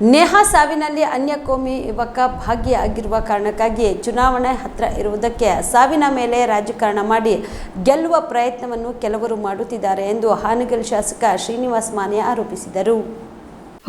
ನೇಹಾ ಸಾವಿನಲ್ಲಿ ಅನ್ಯಕೋಮಿ ಯುವಕ ಭಾಗಿಯಾಗಿರುವ ಕಾರಣಕ್ಕಾಗಿ ಚುನಾವಣೆ ಹತ್ರ ಇರುವುದಕ್ಕೆ ಸಾವಿನ ಮೇಲೆ ರಾಜಕಾರಣ ಮಾಡಿ ಗೆಲ್ಲುವ ಪ್ರಯತ್ನವನ್ನು ಕೆಲವರು ಮಾಡುತ್ತಿದ್ದಾರೆ ಎಂದು ಹಾನಗಲ್ ಶಾಸಕ ಶ್ರೀನಿವಾಸ್ ಮಾನೆ ಆರೋಪಿಸಿದರು.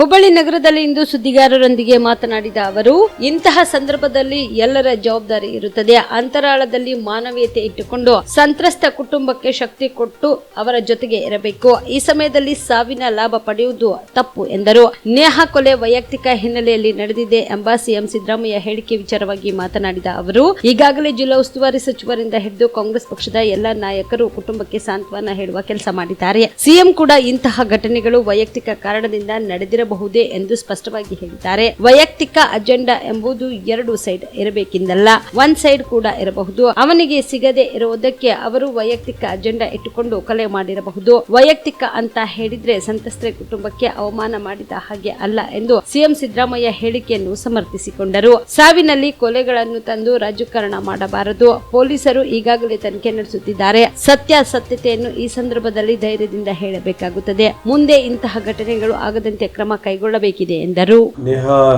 ಹುಬ್ಬಳ್ಳಿ ನಗರದಲ್ಲಿ ಇಂದು ಸುದ್ದಿಗಾರರೊಂದಿಗೆ ಮಾತನಾಡಿದ ಅವರು, ಇಂತಹ ಸಂದರ್ಭದಲ್ಲಿ ಎಲ್ಲರ ಜವಾಬ್ದಾರಿ ಇರುತ್ತದೆ. ಅಂತರಾಳದಲ್ಲಿ ಮಾನವೀಯತೆ ಇಟ್ಟುಕೊಂಡು ಸಂತ್ರಸ್ತ ಕುಟುಂಬಕ್ಕೆ ಶಕ್ತಿ ಕೊಟ್ಟು ಅವರ ಜೊತೆಗೆ ಇರಬೇಕು. ಈ ಸಮಯದಲ್ಲಿ ಸಾವಿನ ಲಾಭ ಪಡೆಯುವುದು ತಪ್ಪು ಎಂದರು. ನೇಹಾ ಕೊಲೆ ವೈಯಕ್ತಿಕ ಹಿನ್ನೆಲೆಯಲ್ಲಿ ನಡೆದಿದೆ ಎಂಬ ಸಿಎಂ ಸಿದ್ದರಾಮಯ್ಯ ಹೇಳಿಕೆ ವಿಚಾರವಾಗಿ ಮಾತನಾಡಿದ ಅವರು, ಈಗಾಗಲೇ ಜಿಲ್ಲಾ ಉಸ್ತುವಾರಿ ಸಚಿವರಿಂದ ಹಿಡಿದು ಕಾಂಗ್ರೆಸ್ ಪಕ್ಷದ ಎಲ್ಲ ನಾಯಕರು ಕುಟುಂಬಕ್ಕೆ ಸಾಂತ್ವನ ಹೇಳುವ ಕೆಲಸ ಮಾಡಿದ್ದಾರೆ. ಸಿಎಂ ಕೂಡ ಇಂತಹ ಘಟನೆಗಳು ವೈಯಕ್ತಿಕ ಕಾರಣದಿಂದ ನಡೆದಿರಬಹುದೇ. ಎಂದು ಸ್ಪಷ್ಟವಾಗಿ ಹೇಳಿದ್ದಾರೆ. ವೈಯಕ್ತಿಕ ಅಜೆಂಡಾ ಎಂಬುದು ಎರಡು ಸೈಡ್ ಇರಬೇಕೆಂದಲ್ಲ, ಒನ್ ಸೈಡ್ ಕೂಡ ಇರಬಹುದು. ಅವನಿಗೆ ಸಿಗದೆ ಇರುವುದಕ್ಕೆ ಅವರು ವೈಯಕ್ತಿಕ ಅಜೆಂಡಾ ಇಟ್ಟುಕೊಂಡು ಕೊಲೆ ಮಾಡಿರಬಹುದು. ವೈಯಕ್ತಿಕ ಅಂತ ಹೇಳಿದ್ರೆ ಸಂತ್ರಸ್ತ ಕುಟುಂಬಕ್ಕೆ ಅವಮಾನ ಮಾಡಿದ ಹಾಗೆ ಅಲ್ಲ ಎಂದು ಸಿಎಂ ಸಿದ್ದರಾಮಯ್ಯ ಹೇಳಿಕೆಯನ್ನು ಸಮರ್ಥಿಸಿಕೊಂಡರು. ಸಾವಿನಲ್ಲಿ ಕೊಲೆಗಳನ್ನು ತಂದು ರಾಜಕಾರಣ ಮಾಡಬಾರದು. ಪೊಲೀಸರು ಈಗಾಗಲೇ ತನಿಖೆ ನಡೆಸುತ್ತಿದ್ದಾರೆ. ಸತ್ಯ ಸತ್ಯತೆಯನ್ನು ಈ ಸಂದರ್ಭದಲ್ಲಿ ಧೈರ್ಯದಿಂದ ಹೇಳಬೇಕಾಗುತ್ತದೆ. ಮುಂದೆ ಇಂತಹ ಘಟನೆಗಳು ಆಗದಂತೆ ಕ್ರಮ ಕೈಗೊಳ್ಳಬೇಕಿದೆ ಎಂದರು. ನೇಹಾ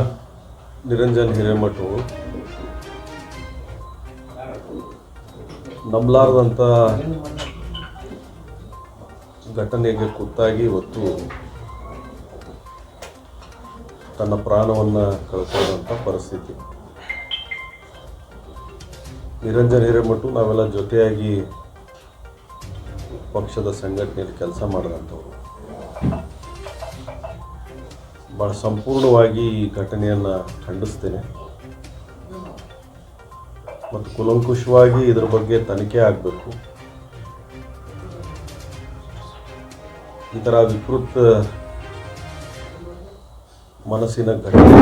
ನಿರಂಜನ್ ಹಿರೇಮಠ ನಂಬಲಾರದಂಥ ಘಟನೆಗೆ ಕುತ್ತಾಗಿ ಇವತ್ತು ತನ್ನ ಪ್ರಾಣವನ್ನು ಕಳ್ಕೊಂಡಂಥ ಪರಿಸ್ಥಿತಿ. ನಿರಂಜನ್ ಹಿರೇಮಠ ನಾವೆಲ್ಲ ಜೊತೆಯಾಗಿ ಪಕ್ಷದ ಸಂಘಟನೆಯಲ್ಲಿ ಕೆಲಸ ಮಾಡಿದಂಥವ್ರು. ಭಾಳ ಸಂಪೂರ್ಣವಾಗಿ ಈ ಘಟನೆಯನ್ನು ಖಂಡಿಸ್ತೇನೆ. ಮತ್ತು ಕುಲಂಕುಷವಾಗಿ ಇದರ ಬಗ್ಗೆ ತನಿಖೆ ಆಗಬೇಕು. ಈ ಥರ ವಿಕೃತ ಮನಸ್ಸಿನ ಘಟನೆ.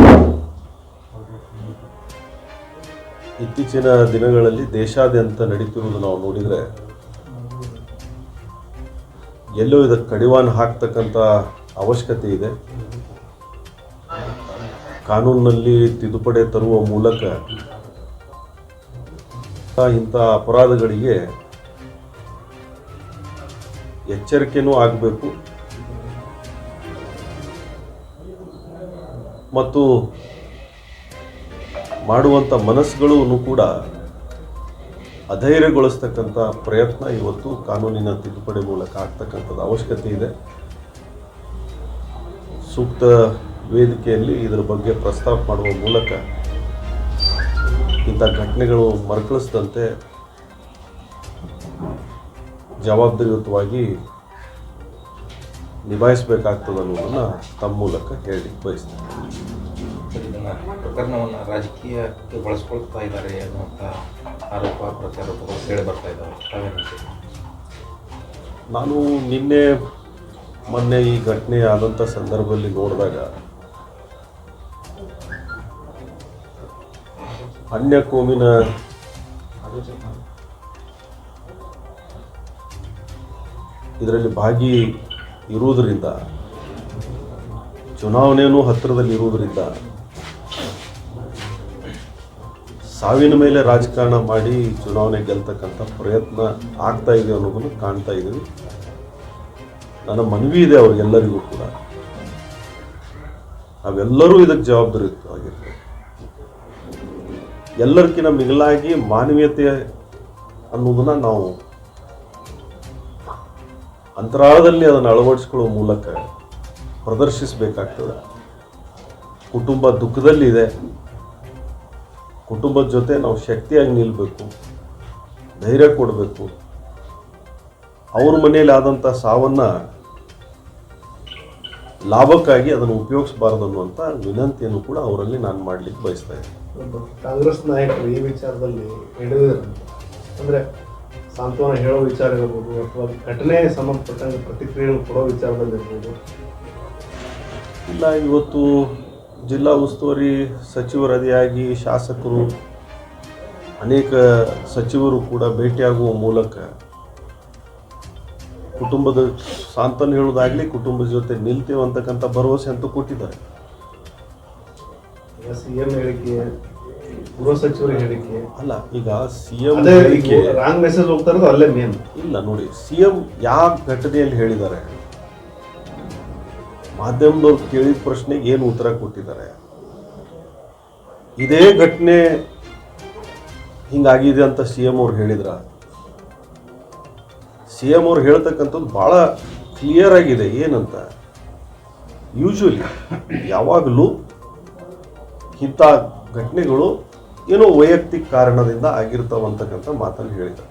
ಇತ್ತೀಚಿನ ದಿನಗಳಲ್ಲಿ ದೇಶಾದ್ಯಂತ ನಡೀತಿರುವುದು ನಾವು ನೋಡಿದರೆ ಎಲ್ಲೋ ಇದಕ್ಕೆ ಕಡಿವಾಣ ಹಾಕ್ತಕ್ಕಂಥ ಅವಶ್ಯಕತೆ ಇದೆ. ಕಾನೂನಿನಲ್ಲಿ ತಿದ್ದುಪಡಿ ತರುವ ಮೂಲಕ ಇಂಥ ಅಪರಾಧಗಳಿಗೆ ಎಚ್ಚರಿಕೆನೂ ಆಗಬೇಕು. ಮತ್ತು ಮಾಡುವಂಥ ಮನಸ್ಸುಗಳು ಕೂಡ ಅಧೈರ್ಯಗೊಳಿಸ್ತಕ್ಕಂಥ ಪ್ರಯತ್ನ ಇವತ್ತು ಕಾನೂನಿನ ತಿದ್ದುಪಡಿ ಮೂಲಕ ಆಗ್ತಕ್ಕಂಥದ್ದು ಅವಶ್ಯಕತೆ ಇದೆ. ಸೂಕ್ತ ವೇದಿಕೆಯಲ್ಲಿ ಇದರ ಬಗ್ಗೆ ಪ್ರಸ್ತಾಪ ಮಾಡುವ ಮೂಲಕ ಇಂಥ ಘಟನೆಗಳು ಮರುಕಳಿಸದಂತೆ ಜವಾಬ್ದಾರಿಯುತವಾಗಿ ನಿಭಾಯಿಸಬೇಕಾಗ್ತದೆ ಅನ್ನೋದನ್ನು ತಮ್ಮ ಮೂಲಕ ಹೇಳಿ ಬಯಸ್ತೇನೆ. ಪ್ರಕರಣವನ್ನು ರಾಜಕೀಯಕ್ಕೆ ಬಳಸ್ಕೊಳ್ತಾ ಇದ್ದಾರೆ ಅನ್ನುವಂಥ ಆರೋಪ ಪ್ರಚಾರೋಪಗಳು ಕೇಳಿ ಬರ್ತಾ ಇದ್ದಾವೆ. ನಾನು ನಿನ್ನೆ ಮೊನ್ನೆ ಈ ಘಟನೆ ಆದಂಥ ಸಂದರ್ಭದಲ್ಲಿ ನೋಡಿದಾಗ ಅನ್ಯ ಕೋಮಿನ ಇದರಲ್ಲಿ ಭಾಗಿ ಇರುವುದರಿಂದ, ಚುನಾವಣೆಯೂ ಹತ್ತಿರದಲ್ಲಿ ಇರುವುದರಿಂದ ಸಾವಿನ ಮೇಲೆ ರಾಜಕಾರಣ ಮಾಡಿ ಚುನಾವಣೆ ಗೆಲ್ತಕ್ಕಂಥ ಪ್ರಯತ್ನ ಆಗ್ತಾ ಇದೆ ಅನ್ನೋದನ್ನು ಕಾಣ್ತಾ ಇದ್ದೀವಿ. ನನ್ನ ಮನವಿ ಇದೆ ಅವ್ರಿಗೆಲ್ಲರಿಗೂ ಕೂಡ. ನಾವೆಲ್ಲರೂ ಇದಕ್ಕೆ ಜವಾಬ್ದಾರಿಯುತವಾಗಿರ್ಬೇಕು ಎಲ್ಲರಿಗಿಂತ ಮಿಗಿಲಾಗಿ ಮಾನವೀಯತೆ ಅನ್ನೋದನ್ನ ನಾವು ಅಂತರಾಳದಲ್ಲಿ ಅದನ್ನು ಅಳವಡಿಸ್ಕೊಳ್ಳುವ ಮೂಲಕ ಪ್ರದರ್ಶಿಸಬೇಕಾಗ್ತದೆ. ಕುಟುಂಬ ದುಃಖದಲ್ಲಿದೆ ಕುಟುಂಬದ ಜೊತೆ ನಾವು ಶಕ್ತಿಯಾಗಿ ನಿಲ್ಲಬೇಕು ಧೈರ್ಯ ಕೊಡಬೇಕು. ಅವ್ರ ಮನೆಯಲ್ಲಿ ಆದಂಥ ಸಾವನ್ನು ಲಾಭಕ್ಕಾಗಿ ಅದನ್ನು ಉಪಯೋಗಿಸಬಾರದು ಅನ್ನುವಂಥ ವಿನಂತಿಯನ್ನು ಕೂಡ ಅವರಲ್ಲಿ ನಾನು ಮಾಡಲಿಕ್ಕೆ ಬಯಸ್ತಾ ಇದ್ದೀನಿ. ಕಾಂಗ್ರೆಸ್ ನಾಯಕರು ಈ ವಿಚಾರದಲ್ಲಿ ಹಿಡಿದಿರ ಅಂದರೆ ಸಾಂತ್ವನ ಹೇಳೋ ವಿಚಾರ ಇರ್ಬೋದು ಅಥವಾ ಘಟನೆ ಸಂಬಂಧಪಟ್ಟಂಗೆ ಪ್ರತಿಕ್ರಿಯೆಗಳು ಕೊಡೋ ವಿಚಾರದಲ್ಲಿ ಇರ್ಬೋದು. ಇಲ್ಲ ಇವತ್ತು ಜಿಲ್ಲಾ ಉಸ್ತುವಾರಿ ಸಚಿವರದಿಯಾಗಿ ಶಾಸಕರು ಅನೇಕ ಸಚಿವರು ಕೂಡ ಭೇಟಿಯಾಗುವ ಮೂಲಕ ಕುಟುಂಬದ ಸಾಂತ್ವನ ಹೇಳೋದಾಗಲಿ ಕುಟುಂಬದ ಜೊತೆ ನಿಲ್ತೇವೆ ಅಂತಕ್ಕಂಥ ಭರವಸೆ ಅಂತೂ ಕೊಟ್ಟಿದ್ದಾರೆ. ಈಗ ಸಿ ಎಂ ಹೇಳಿಕೆ ಗೃಹ ಸಚಿವರ ಹೇಳಿಕೆ. ಅಲ್ಲ ಈಗ ಸಿ ಎಂ ಹೇಳಿಕೆ ರಾಂಗ್ ಮೆಸೇಜ್ ಹೋಗ್ತಾ ಇರೋದು ಅಲ್ಲೇ ಮೇನ್ ಇಲ್ಲ ನೋಡಿ ಸಿ ಎಂ ಯಾವ ಘಟನೆಯಲ್ಲಿ ಹೇಳಿದ್ದಾರೆ? ಮಾಧ್ಯಮದವ್ರು ಕೇಳಿದ ಪ್ರಶ್ನೆಗೆ ಏನು ಉತ್ತರ ಕೊಟ್ಟಿದ್ದಾರೆ? ಇದೇ ಘಟನೆ ಹಿಂಗಾಗಿದೆ ಅಂತ ಸಿ ಎಂ ಅವ್ರು ಹೇಳಿದ್ರ? ಸಿ ಎಂ ಅವ್ರು ಹೇಳ್ತಕ್ಕಂಥದ್ದು ಭಾಳ ಕ್ಲಿಯರ್ ಆಗಿದೆ. ಏನಂತ? ಯೂಶ್ವಲಿ ಯಾವಾಗಲೂ ಇಂಥ ಘಟನೆಗಳು ಏನೋ ವೈಯಕ್ತಿಕ ಕಾರಣದಿಂದ ಆಗಿರ್ತಾವಂತಕ್ಕಂಥ ಮಾತನ್ನು ಹೇಳಿದ್ದಾರೆ.